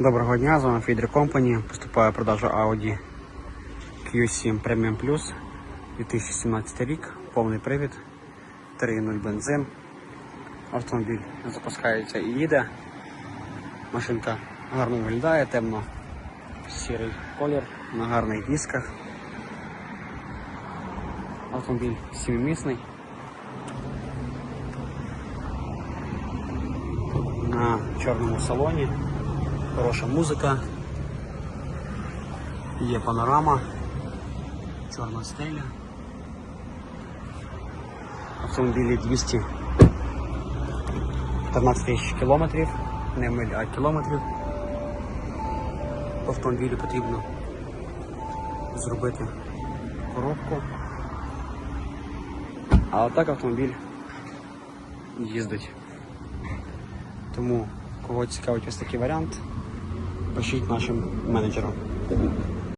Доброго дня, з вами Feeder Company. Поступає продажа Audi Q7 Premium Plus 2017 рік, повний привід, 3.0 бензин. Автомобіль запускається і їде. Машинка гарно виглядає, темно сірий колір на гарних дисках. Автомобіль сімимісний. На чорному салоні. Хороша музика. Є панорама, чорна стеля. Автомобілі 215 тисяч кілометрів, не миль, а кілометрів. По автомобілю потрібно зробити коробку. А отак автомобіль їздить. Тому кого цікавить ось такий варіант, пишіть нашим менеджерам.